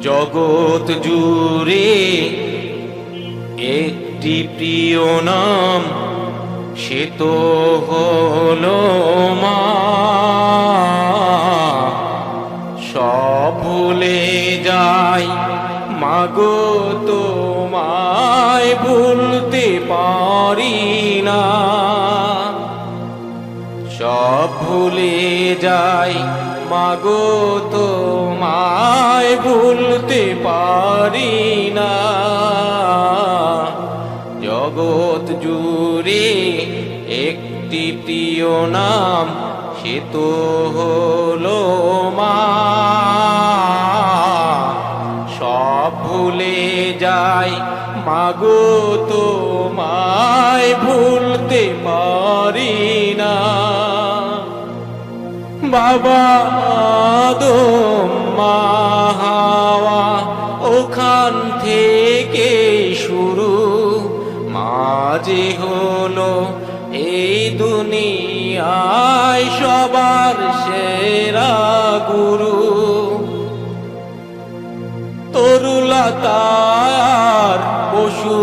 জগৎ জুড়ে একটি প্রিয় নাম, সে তো হলো মা। সব ভুলে যাই, মাগো, তোমায় ভুলতে পারি না। সব ভুলে যাই মাগো তো তোমায় ভুলতে পারি না। জগৎ জুড়ে একটি প্রিয় নাম, সে তো হলো মা। সব ভুলে যায় মাগো তো তোমায় ভুলতে পারি বাবা আদম মা হাওয়া ওখান থেকে শুরু মাঝে হলো এই দুনিয়ায় সবার সেরা গুরু। তরুলতার পশু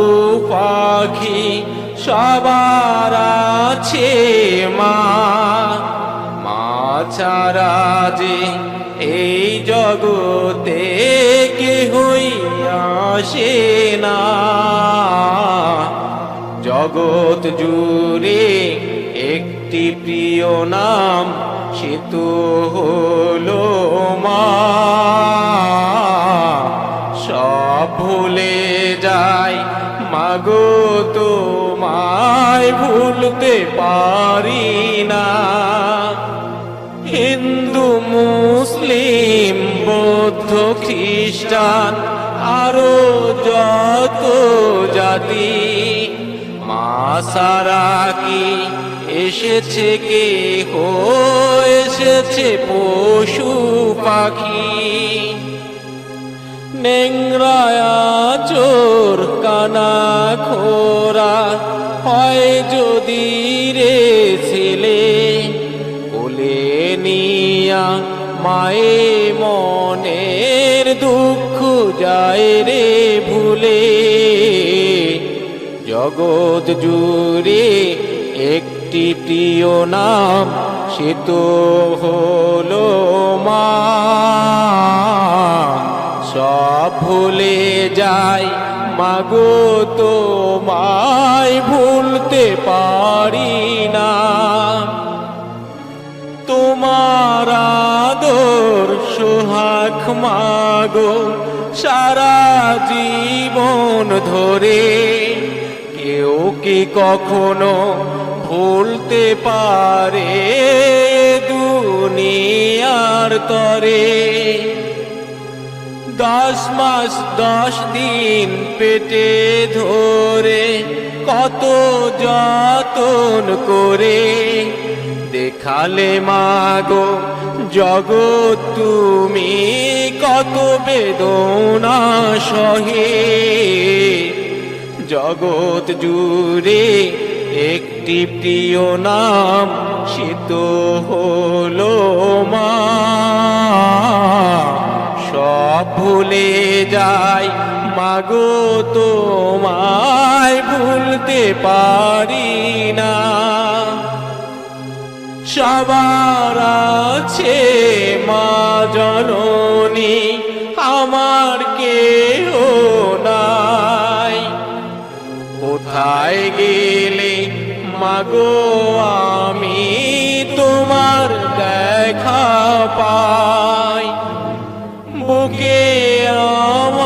পাখি সবার আছে মা ছাড়া এই জগতে কেহই আসে না। জগৎ জুড়ে একটি প্রিয় নাম, সে তো হলো মা। সব ভুলে যাই, মাগো তোমায় ভুলতে পারি না। খ্রিস্টান আরও যত জাতি। মা সারা কি এসেছে কে হো এসেছে পশু পাখি? নেংরায়া চোর কানা, খোরা হয় যদি রে ছেলে, কোলে নিয়া মায়ে মনের দুঃখ যায় রে ভুলে। জগৎ জুড়ে একটি প্রিয় নাম, সে তো হলো মা। সব ভুলে যাই, মাগো তোমায় ভুলতে পারি না। তোমার আদর মাগো সারা জীবন ধরে। কেউ কি কখনো ভুলতে পারে দুনিয়ার তরে? দশ মাস, দশ দিন পেটে ধরে কত যতন করে। দেখালে মাগো জগৎ তুমি কত বেদনা সহে। জগৎ জুড়ে একটি প্রিয় নাম, সে তো হলো মা। সব ভুলে যাই, মাগো, তোমায় ভুলতে পারি না। সবার আছে মা জননী, আমার কেহ নাই। কোথায় গেলে মাগো আমি তোমার দেখা পাই? বুকে আমার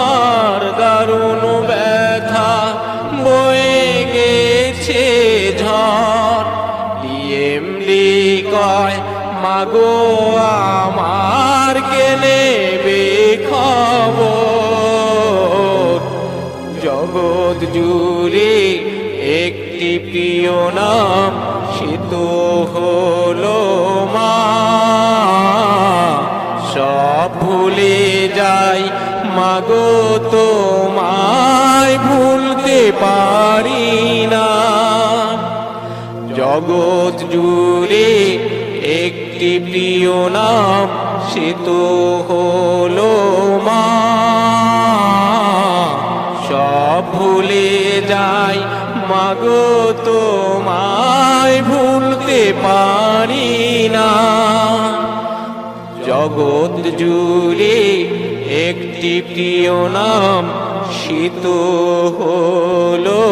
মাগো আমার কেনে খবর? জগৎ জুড়ে একটি প্রিয় নাম, সে তো হলো মা। সব ভুলে যাই মাগো তোমায় ভুলতে পারি না। জগৎ জুড়ে একটি প্রিয় নাম সে তো হলো মা। সব ভুলে যাই, মাগো তোমায় ভুলতে পারি না। জগৎ জুড়ে একটি প্রিয় নাম সেতু হলো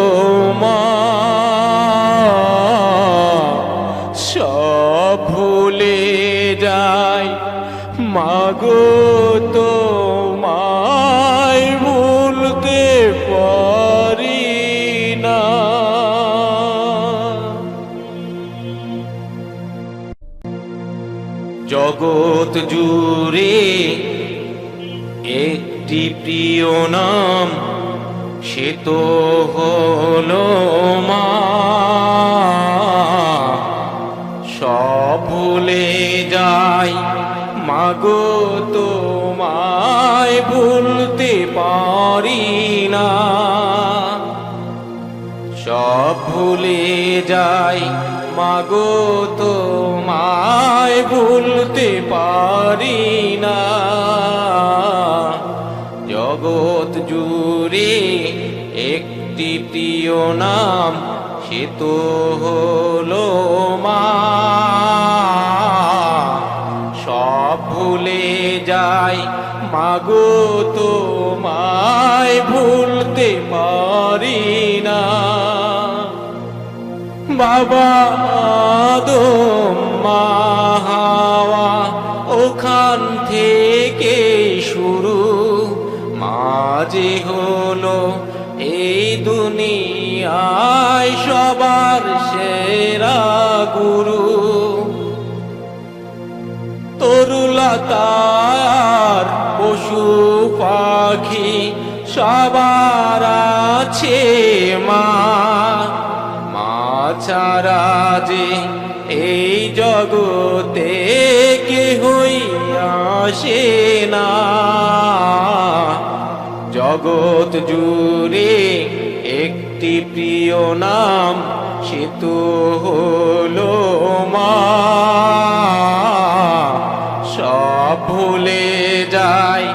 জগৎ জুড়ে একটি প্রিয় নাম, সে তো হলো মা। সব ভুলে যাই, মাগো, তোমায় ভুলতে পারি না। সব ভুলে যাই মাগো, তোমায় ভুলতে পারি না। জগৎ জুড়ে একটি প্রিয় নাম, সে তো হলো মা। সব ভুলে যাই, মাগো, তোমায় ভুলতে পারি বাবা আদম মা হাওয়া ওখান থেকে শুরু মাঝে হলো এই দুনিয়ায় সবার সেরা গুরু। তরুলতার পশু পাখি সবার আছে। ছাড়া যে এই জগতে কেহই আসে না। জগৎ জুড়ে একটি প্রিয় নাম, সে তো হলো মা। সব ভুলে যায়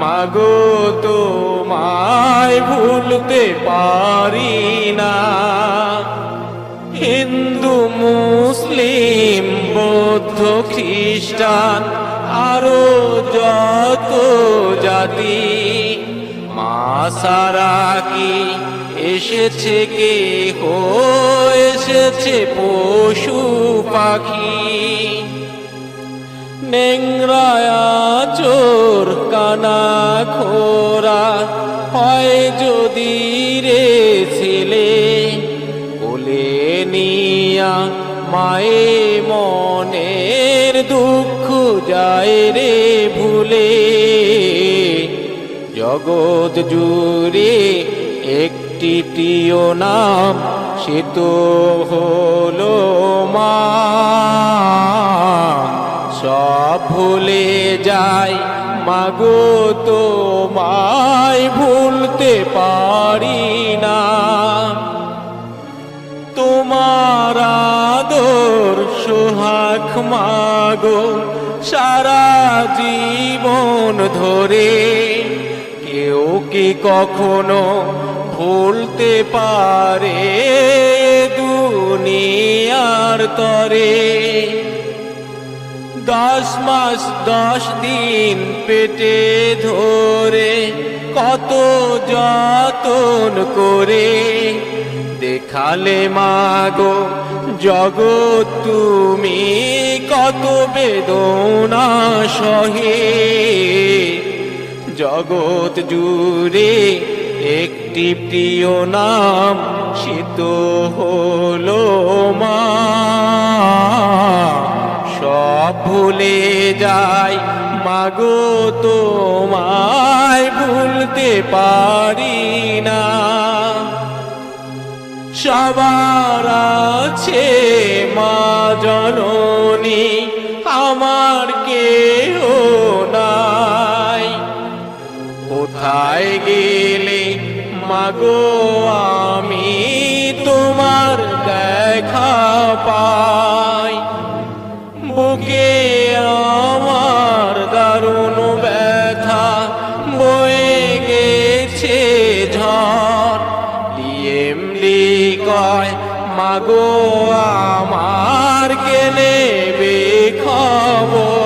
মাগো তোমায় ভুলতে পারি না। মুসলিম, বৌদ্ধ, খ্রিস্টান, আরও যত জাতি, মা সারা কি এসেছে, কে হো এসেছে, পশু পাখি? নেংরায়া চোর কানা, খোরা, হয় যদি মায়ে মনের দুঃখ যায় রে ভুলে। জগৎ জুড়ে একটি প্রিয় নাম, সে তো হলো মা। সব ভুলে যায় মাগো তো তোমায় ভুলতে পারি না। ধরে কেউ কি কখনো ভুলতে পারে দুনিয়ার তরে? দশ মাস, দশ দিন পেটে ধরে কত যতন করে দেখালে মাগো জগৎ তুমি কত বেদনা সহে। জগৎ জুড়ে একটি প্রিয় নাম, সে তো হলো মা। সব ভুলে যায় মাগো তোমায় ভুলতে পারি না। সবার আছে মা জননী কোথায় গেলে? মাগো, আমি তোমার দেখা পাই। বুকে আমার দারুণ ব্যথা, বয়ে গেছে ঝড়। লিয়েম লিক মাগো, আমার কে নেবে খবর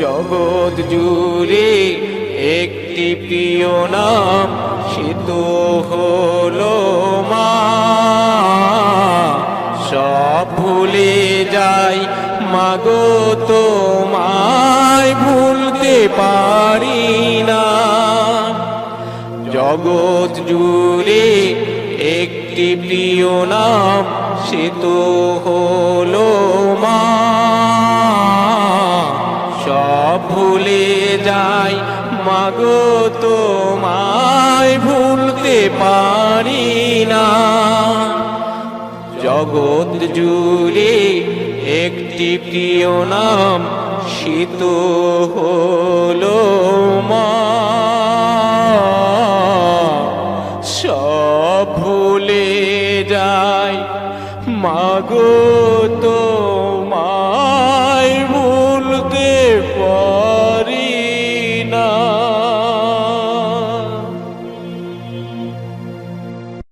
জগৎ জুড়ে একটি প্রিয় নাম, সে তো হলো মা। সব ভুলে যাই, মাগো তোমায় ভুলতে পারি না। জগৎ জুড়ে একটি প্রিয় নাম, সে তো হলো মাগো তোমায় ভুলতে পারি না। জগৎ জুড়ে একটি প্রিয় নাম শীত হলো